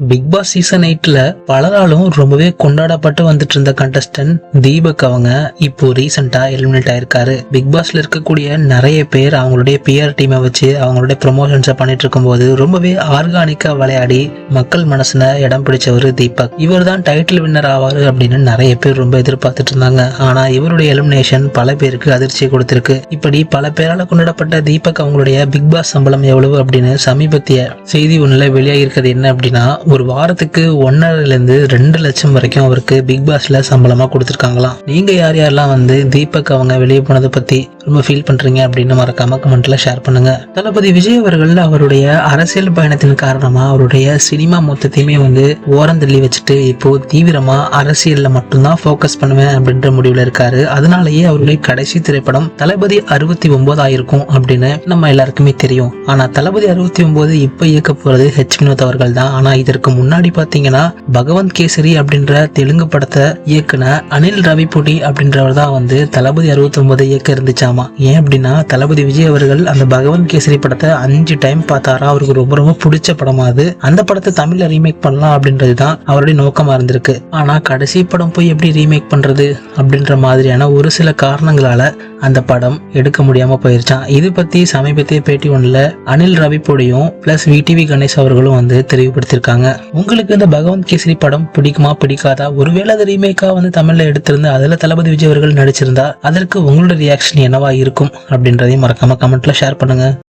Big Boss season எயிட்ல பலராலும் ரொம்பவே கொண்டாடப்பட்டு வந்துட்டு இருந்த கண்டஸ்டன்ட் தீபக் அவங்க இப்போ ரீசெண்டா எலிமினேட் ஆயிருக்காரு. பிக் பாஸ்ல இருக்கக்கூடிய நிறைய பேர் அவங்களுடைய பிஆர் டீமை வச்சு அவங்களுடைய ப்ரொமோஷன்ஸை பண்ணிட்டு இருக்கும்போது ரொம்பவே ஆர்கானிக்கா விளையாடி மக்கள் மனசுல இடம் பிடிச்சவர் தீபக். இவர் தான் டைட்டில் வின்னர் ஆவாரு அப்படின்னு நிறைய பேர் ரொம்ப எதிர்பார்த்துட்டு இருந்தாங்க. ஆனா இவருடைய எலிமினேஷன் பல பேருக்கு அதிர்ச்சியை கொடுத்திருக்கு. இப்படி பல பேரால கொண்டாடப்பட்ட தீபக் அவங்களுடைய பிக் பாஸ் சம்பளம் எவ்வளவு அப்படின்னு சமீபத்திய செய்தி ஒண்ணுல வெளியாகிருக்கிறது என்ன அப்படின்னா ஒரு வாரத்துக்கு ஒன்னரைலேருந்து ரெண்டு லட்சம் வரைக்கும் அவருக்கு பிக் பாஸ்ல சம்பளமாக கொடுத்துருக்காங்களாம் நீங்கள் யார் யாரெல்லாம் வந்து தீபக் அவங்க வெளியே போனதை பற்றி ரொம்ப ஃபீல் பண்ணுறீங்க அப்படின்னு மறக்காம கமெண்ட்டில் ஷேர் பண்ணுங்க. தளபதி விஜய் அவர்கள் அவருடைய அரசியல் பயணத்தின் காரணமாக அவருடைய சினிமா மொத்தத்தையுமே வந்து ஓரந்தள்ளி வச்சுட்டு இப்போ தீவிரமாக அரசியலில் மட்டும்தான் ஃபோக்கஸ் பண்ணுவேன் அப்படின்ற முடிவில் இருக்காரு. அதனாலேயே அவருடைய கடைசி திரைப்படம் தளபதி அறுபத்தி ஒன்பது ஆயிருக்கும் அப்படின்னு நம்ம எல்லாருக்குமே தெரியும். ஆனால் தளபதி அறுபத்தி ஒன்பது இப்போ இயக்க போகிறது ஹெச் வினோத் அவர்கள் தான். ஆனால் இது இதற்கு முன்னாடி பாத்தீங்கன்னா பகவந்த் கேசரி அப்படின்ற தெலுங்கு படத்தை இயக்குன அனில் ரவிபுடி அப்படின்றவர் தான் வந்து தளபதி அறுபத்தி ஒன்பது இயக்க இருந்துச்சாமா? ஏன் அப்படின்னா தளபதி விஜய் அவர்கள் அந்த பகவந்த் கேசரி படத்தை அஞ்சு டைம் பார்த்தாரா? அவருக்கு ரொம்ப ரொம்ப பிடிச்ச படமா அது? அந்த படத்தை தமிழ்ல ரீமேக் பண்ணலாம் அப்படின்றது தான் அவருடைய நோக்கமா இருந்திருக்கு. ஆனா கடைசி படம் போய் எப்படி ரீமேக் பண்றது அப்படின்ற மாதிரியான ஒரு சில காரணங்களால அந்த படம் எடுக்க முடியாம போயிருச்சான் இது பத்தி சமீபத்திய பேட்டி ஒன்றில் அனில் ரவிபுடியும் பிளஸ் விடிவி கணேஷ் அவர்களும் வந்து தெளிவுபடுத்தியிருக்காங்க உங்களுக்கு இந்த பகவந்த் கேசரி படம் பிடிக்குமா பிடிக்காதா? ஒருவேளை அது ரீமேக்கா வந்து தமிழ்ல எடுத்திருந்தா அதுல தளபதி விஜய் அவர்கள் நடிச்சிருந்தா அதற்கு உங்களோட ரியாக்ஷன் என்னவா இருக்கும் அப்படின்றதையும் மறக்காம கமெண்ட்ல ஷேர் பண்ணுங்க.